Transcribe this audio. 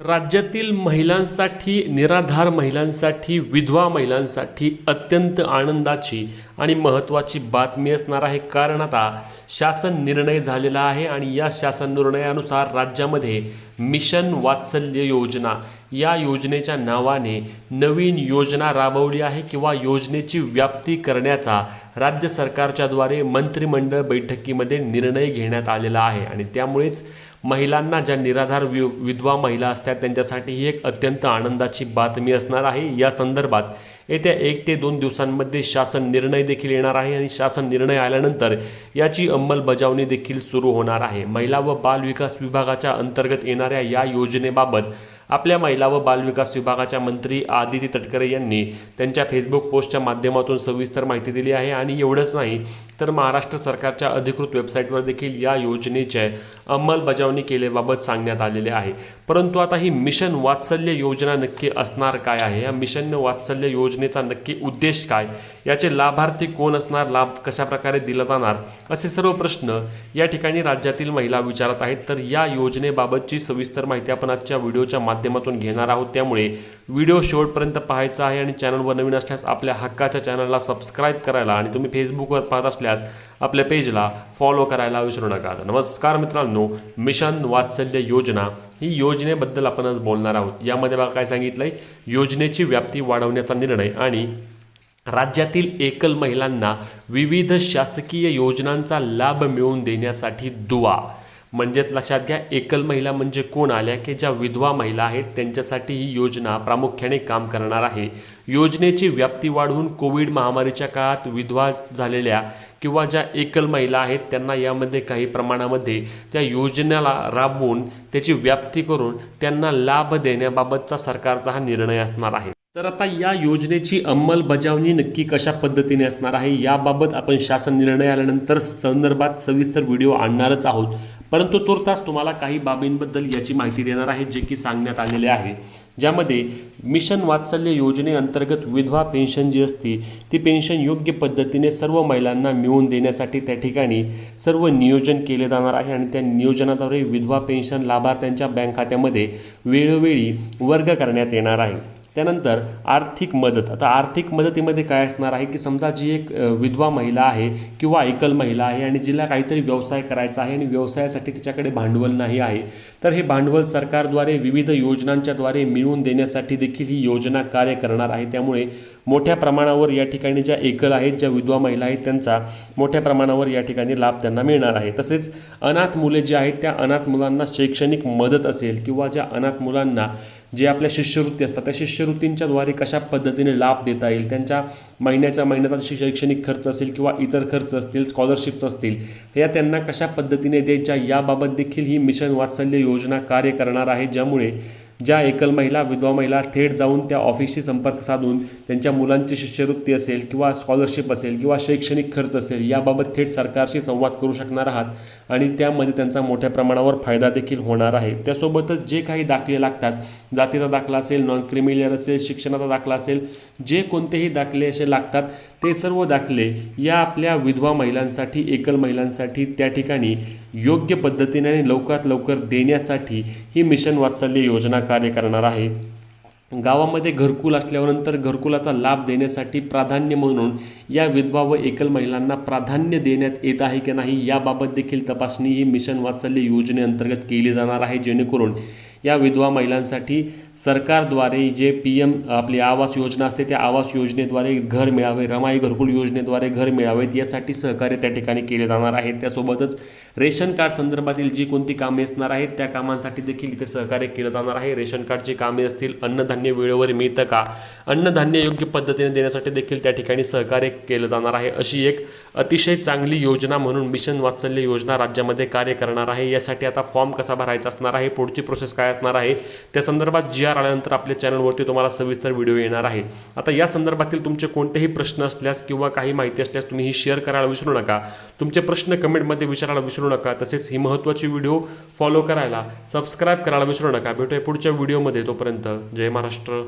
राज्यातील महिलांसाठी निराधार महिलांसाठी विधवा महिलांसाठी अत्यंत आनंदाची आणि महत्त्वाची बातमी असणार आहे कारण आता शासन निर्णय झालेला आहे आणि या शासन निर्णयानुसार राज्यामध्ये मिशन वात्सल्य योजना या योजनेच्या नावाने नवीन योजना राबवली आहे किंवा योजनेची व्याप्ती करण्याचा राज्य सरकारच्याद्वारे मंत्रिमंडळ बैठकीमध्ये निर्णय घेण्यात आलेला आहे. आणि त्यामुळेच महिलांना ज्या निराधार वि विधवा महिला असतात त्यांच्यासाठी ही एक अत्यंत आनंदाची बातमी असणार आहे. या संदर्भात येत्या एक ते दोन दिवसांमध्ये शासन निर्णय देखील येणार आहे आणि शासन निर्णय आल्यानंतर याची अंमलबजावणी देखील सुरू होणार आहे. महिला व बाल विकास विभागाच्या अंतर्गत येणाऱ्या या योजनेबाबत आपल्या महिला व बालविकास विभागाच्या मंत्री आदिती तटकरे यांनी त्यांच्या फेसबुक पोस्टच्या माध्यमातून सविस्तर माहिती दिली आहे. आणि एवढंच नाही तर महाराष्ट्र सरकारच्या अधिकृत वेबसाईटवर देखील या योजनेचे अंमलबजावणी केल्याबाबत सांगण्यात आलेले आहे. परंतु आता ही मिशन वात्सल्य योजना नक्की असणार काय आहे? या मिशन वात्सल्य योजनेचा नक्की उद्देश काय? याचे लाभार्थी कोण असणार? लाभ कशाप्रकारे दिला जाणार? असे सर्व प्रश्न या ठिकाणी राज्यातील महिला विचारत आहेत. तर या योजनेबाबतची सविस्तर माहिती आपण आजच्या व्हिडिओच्या माध्यमातून घेणार आहोत. त्यामुळे व्हिडिओ शेवटपर्यंत पाहायचा आहे आणि चॅनलवर नवीन असल्यास आपल्या हक्काच्या चॅनलला सबस्क्राईब करायला आणि तुम्ही फेसबुकवर पाहत असल्यास आपल्या पेजला फॉलो करायला विसरू नका. नमस्कार मित्रांनो मिशन वात्सल्य योजना ही योजनेबद्दल आपण आज बोलणार आहोत. यामध्ये बघा काय सांगितलं आहे योजनेची व्याप्ती वाढवण्याचा निर्णय आणि राज्यातील एकल महिलांना विविध शासकीय योजनांचा लाभ मिळवून देण्यासाठी दुवा. म्हणजेच लक्षात घ्या एकल महिला म्हणजे कोण? आल्या की ज्या विधवा महिला आहेत त्यांच्यासाठी ही योजना प्रामुख्याने काम करणार आहे. योजनेची व्याप्ती वाढवून कोविड महामारीच्या काळात विधवा झालेल्या किंवा ज्या एकल महिला आहेत त्यांना यामध्ये काही प्रमाणामध्ये त्या योजनेला राबवून त्याची व्याप्ती करून त्यांना लाभ देण्याबाबतचा सरकारचा हा निर्णय असणार आहे. तर आता या योजनेची अंमलबजावणी नक्की कशा पद्धतीने असणार आहे याबाबत आपण शासन निर्णय आल्यानंतर संदर्भात सविस्तर व्हिडिओ आणणारच आहोत. परंतु तुर्तास तुम्हाला काही बाबींबद्दल याची माहिती देणार आहे जे की सांगण्यात आलेले आहे. ज्यामध्ये मिशन वात्सल्य योजनेअंतर्गत विधवा पेन्शन जी असते ती पेन्शन योग्य पद्धतीने सर्व महिलांना मिळवून देण्यासाठी त्या ठिकाणी सर्व नियोजन केले जाणार आहे आणि त्या नियोजनाद्वारे विधवा पेन्शन लाभार्थ्यांच्या बँक खात्यामध्ये वेळोवेळी वर्ग करण्यात येणार आहे. त्यानंतर आर्थिक मदत. आता आर्थिक मदतीमध्ये काय असणार आहे की समजा जी एक विधवा महिला आहे किंवा एकल महिला आहे आणि जिला काहीतरी व्यवसाय करायचा आहे आणि व्यवसायासाठी तिच्याकडे भांडवल नाही आहे तर हे भांडवल सरकारद्वारे विविध योजनांच्याद्वारे मिळवून देण्यासाठी देखील ही योजना कार्य करणार आहे. त्यामुळे मोठ्या प्रमाणावर या ठिकाणी ज्या एकल आहेत ज्या विधवा महिला आहेत त्यांचा मोठ्या प्रमाणावर या ठिकाणी लाभ त्यांना मिळणार आहे. तसेच अनाथ मुले जे आहेत त्या अनाथ मुलांना शैक्षणिक मदत असेल किंवा ज्या अनाथ मुलांना जे आपल्या शिष्यवृत्ती असतात त्या शिष्यवृत्तींच्याद्वारे कशा पद्धतीने लाभ देता येईल त्यांच्या महिन्याच्या महिन्याचा शैक्षणिक खर्च असेल किंवा इतर खर्च असतील स्कॉलरशिप्स असतील या त्यांना कशा पद्धतीने द्यायच्या याबाबत देखील ही मिशन वात्सल्य योजना कार्य करणार आहे ज्यामुळे ज्या एकल महिला विधवा महिला थेट जाऊन त्या ऑफिसशी संपर्क साधून त्यांच्या मुलांची शिष्यवृत्ती असेल किंवा स्कॉलरशिप असेल किंवा शैक्षणिक खर्च असेल याबाबत थेट सरकारशी संवाद करू शकणार आहात आणि त्यामध्ये त्यांचा मोठ्या प्रमाणावर फायदा देखील होणार आहे. त्यासोबतच जे काही दाखले लागतात जातीचा दाखला असेल नॉन क्रिमिलियर असेल शिक्षणाचा दाखला असेल जे कोणतेही दाखले असे लागतात ते सर्व दाखले या आपल्या विधवा महिलांसाठी एकल महिलांसाठी त्या ठिकाणी योग्य पद्धतीने आणि लवकरात लवकर देण्यासाठी ही मिशन वात्सल्य योजना कार्य करणार आहे. गावामध्ये घरकुल असल्यानंतर घरकुलाचा लाभ देण्यासाठी प्राधान्य म्हणून या विधवा व एकल महिलांना प्राधान्य देण्यात येत आहे की नाही याबाबत देखील तपासणी ही मिशन वात्सल्य योजनेअंतर्गत केली जाणार आहे. जेणेकरून या विधवा महिलांसाठी सरकारद्वारे जे पी एम आपली आवास योजना असते त्या आवास योजनेद्वारे घर मिळावे रमाई घरकुल योजनेद्वारे घर मिळावेत यासाठी सहकार्य त्या ठिकाणी केले जाणार आहे. त्यासोबतच रेशन कार्ड संदर्भातील जी कोणती कामे असणार आहेत त्या कामांसाठी देखील इथे सहकार्य केलं जाणार आहे. रेशन कार्डची कामे असतील अन्नधान्य वेळेवर मिळतं का? अन्नधान्य योग्य पद्धतीने देण्यासाठी देखील त्या ठिकाणी सहकार्य केलं जाणार आहे. अशी एक अतिशय चांगली योजना म्हणून मिशन वात्सल्य योजना राज्यामध्ये कार्य करणार आहे. यासाठी आता फॉर्म कसा भरायचा असणार आहे पुढची प्रोसेस काय असणार आहे त्या संदर्भात जी आर आल्यानंतर आपल्या चॅनलवरती तुम्हाला सविस्तर व्हिडिओ येणार आहे. आता या संदर्भातील तुमचे कोणतेही प्रश्न असल्यास किंवा काही माहिती असल्यास तुम्ही ही शेअर करायला विसरू नका. तुमचे प्रश्न कमेंटमध्ये विचारायला विसरू नका. तसेच ही महत्त्वाची व्हिडिओ फॉलो करायला सबस्क्राईब करायला विसरू नका. भेटूया पुढच्या व्हिडिओमध्ये तोपर्यंत. जय महाराष्ट्र.